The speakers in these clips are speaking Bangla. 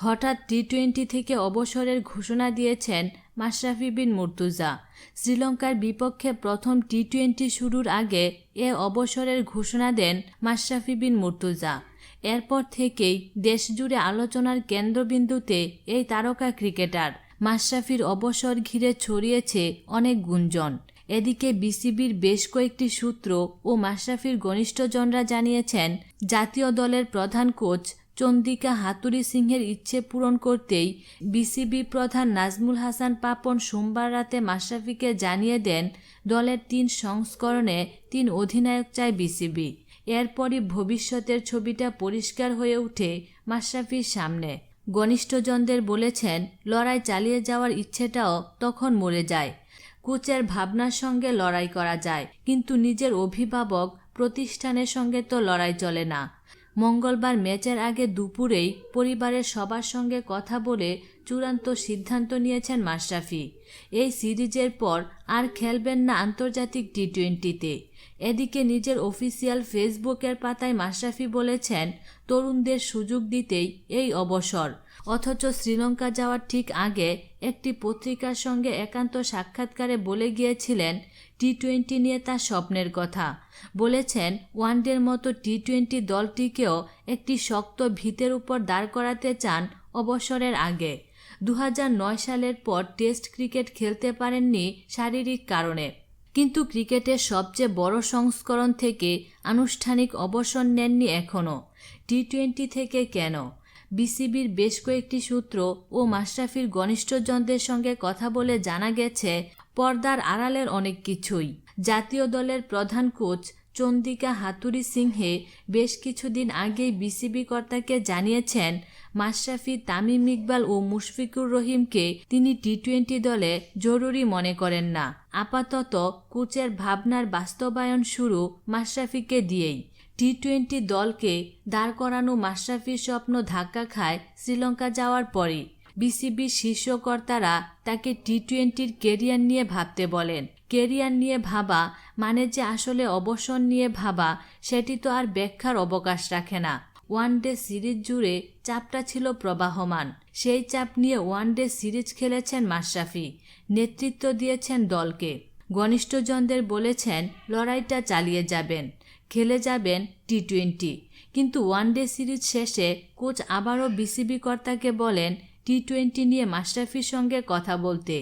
হঠাৎ টি টোয়েন্টি থেকে অবসরের ঘোষণা দিয়েছেন মাশরাফি বিন মুর্তুজা। শ্রীলঙ্কার বিপক্ষে প্রথম টি টোয়েন্টি শুরুর আগে এ অবসরের ঘোষণা দেন মাশরাফি বিন মুর্তুজা। এরপর থেকেই দেশজুড়ে আলোচনার কেন্দ্রবিন্দুতে এই তারকা ক্রিকেটার। মাশরাফির অবসর ঘিরে ছড়িয়েছে অনেক গুঞ্জন। এদিকে বিসিবির বেশ কয়েকটি সূত্র ও মাশরাফির ঘনিষ্ঠজনরা জানিয়েছেন, জাতীয় দলের প্রধান কোচ চন্দিকা হাতুরি সিংহের ইচ্ছে পূরণ করতেই বিসিবি প্রধান নাজমুল হাসান পাপন সোমবার রাতে মাশরাফিকে জানিয়ে দেন, দলের তিন সংস্করণে তিন অধিনায়ক চায় বিসিবি। এরপরই ভবিষ্যতের ছবিটা পরিষ্কার হয়ে ওঠে মাশরাফির সামনে। ঘনিষ্ঠজনদের বলেছেন, লড়াই চালিয়ে যাওয়ার ইচ্ছেটাও তখন মরে যায়। কোচের ভাবনার সঙ্গে লড়াই করা যায়, কিন্তু নিজের অভিভাবক প্রতিষ্ঠানের সঙ্গে তো লড়াই চলে না। মঙ্গলবার ম্যাচের আগে দুপুরেই পরিবারের সবার সঙ্গে কথা বলে চূড়ান্ত সিদ্ধান্ত নিয়েছেন মাশরাফি। এই সিরিজের পর আর খেলবেন না আন্তর্জাতিক টি টোয়েন্টিতে এদিকে নিজের অফিসিয়াল ফেসবুকের পাতায় মাশরাফি বলেছেন, তরুণদের সুযোগ দিতেই এই অবসর। অথচ শ্রীলঙ্কা যাওয়ার ঠিক আগে একটি পত্রিকার সঙ্গে একান্ত সাক্ষাৎকারে বলে গিয়েছিলেন টি টোয়েন্টি নিয়ে তার স্বপ্নের কথা। বলেছেন, ওয়ানডের মতো টি টোয়েন্টি দলটিকেও একটি শক্ত ভিতের উপর দাঁড় করাতে চান অবসরের আগে। দু হাজার নয় সালের পর টেস্ট ক্রিকেট খেলতে পারেননি শারীরিক কারণে। কিন্তু ক্রিকেটের সবচেয়ে বড় সংস্করণ থেকে আনুষ্ঠানিক অবসর নেননি এখনও। টি টোয়েন্টি থেকে কেন? বিসিবির বেশ কয়েকটি সূত্র ও মাশরাফির ঘনিষ্ঠজনদের সঙ্গে কথা বলে জানা গেছে, পর্দার আড়ালের অনেক কিছুই। জাতীয় দলের প্রধান কোচ চন্দিকা হাতুরি সিংহে বেশ কিছুদিন আগেই বিসিবি কর্তাকে জানিয়েছেন, মাশরাফি, তামিম ইকবাল ও মুশফিকুর রহিমকে তিনি টি টোয়েন্টি দলে জরুরি মনে করেন না। আপাতত কোচের ভাবনার বাস্তবায়ন শুরু মাশরাফিকে দিয়েই। টি টোয়েন্টি দলকে দাঁড় করানো মাশরাফির স্বপ্ন ধাক্কা খায় শ্রীলঙ্কা যাওয়ার পরই। বিসিবির শীর্ষ কর্তারা তাকে টি টোয়েন্টির কেরিয়ার নিয়ে ভাবতে বলেন। কেরিয়ার নিয়ে ভাবা মানে যে আসলে অবসর নিয়ে ভাবা, সেটি তো আর ব্যাখ্যার অবকাশ রাখে না। ওয়ানডে সিরিজ জুড়ে চাপটা ছিল প্রবাহমান। সেই চাপ নিয়ে ওয়ানডে সিরিজ খেলেছেন মাশরাফি, নেতৃত্ব দিয়েছেন দলকে। ঘনিষ্ঠজনদের বলেছেন, লড়াইটা চালিয়ে যাবেন, খেলে যাবেন টি টোয়েন্টি কিন্তু ওয়ানডে সিরিজ শেষে কোচ আবারও বিসিবি কর্তাকে বলেন টি টোয়েন্টি নিয়ে মাশরাফির সঙ্গে কথা বলতে।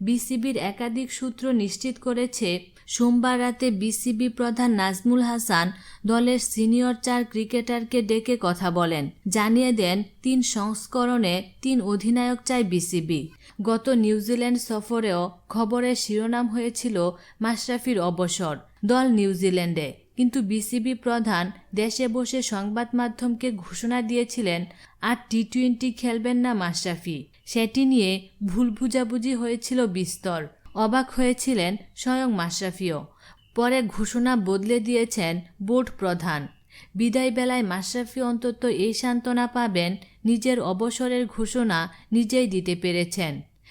বিসিবির একাধিক সূত্র নিশ্চিত করেছে, সোমবার রাতে বিসিবি প্রধান নাজমুল হাসান দলের সিনিয়র চার ক্রিকেটারকে ডেকে কথা বলেন। জানিয়ে দেন, তিন সংস্করণে তিন অধিনায়ক চায় বিসিবি। গত নিউজিল্যান্ড সফরেও খবরের শিরোনাম হয়েছিল মাশরাফির অবসর। দল নিউজিল্যান্ডে কিন্তু বিসিবি প্রধান দেশে বসে সংবাদ মাধ্যমকে ঘোষণা দিয়েছিলেন, আর টি টোয়েন্টি খেলবেন না মাশরাফি। সেটি নিয়ে ভুল বুঝাবুঝি হয়েছিল বিস্তর। অবাক হয়েছিলেন স্বয়ং মাশরাফিও। পরে ঘোষণা বদলে দিয়েছেন বোর্ড প্রধান। বিদায় বেলায় মাশরাফি অন্তত এই সান্ত্বনা পাবেন, নিজের অবসরের ঘোষণা নিজেই দিতে পেরেছেন।